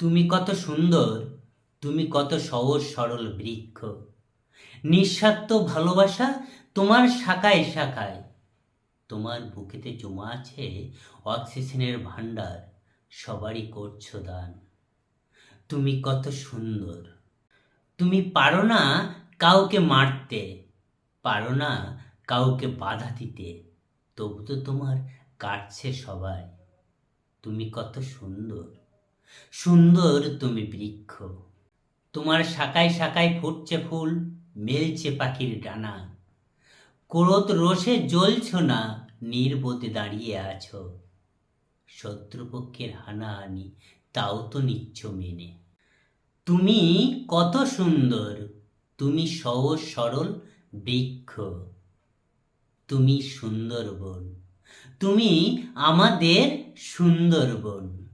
তুমি কত সুন্দর, তুমি কত সহজ সরল বৃক্ষ। নিঃস্বার্থ ভালোবাসা তোমার শাখায় শাখায়। তোমার বুকেতে জমা আছে অক্সিজেনের ভাণ্ডার, সবারই করছ দান। তুমি কত সুন্দর, তুমি পারো না কাউকে মারতে, পারো না কাউকে বাধা দিতে, তবু তো তোমার কাটছে সবাই। তুমি কত সুন্দর। সুন্দর তুমি বৃক্ষ। তোমার শাখায় শাখায় ফুটছে ফুল, মেলছে পাখির ডানা। ক্রোধ রোষে জ্বলছ না, নির্বোধে দাঁড়িয়ে আছো। শত্রুপক্ষের হানা হানাহানি, তাও তো নিচ্ছ মেনে। তুমি কত সুন্দর, তুমি সহজ সরল বৃক্ষ। তুমি সুন্দরবন, তুমি আমাদের সুন্দরবন।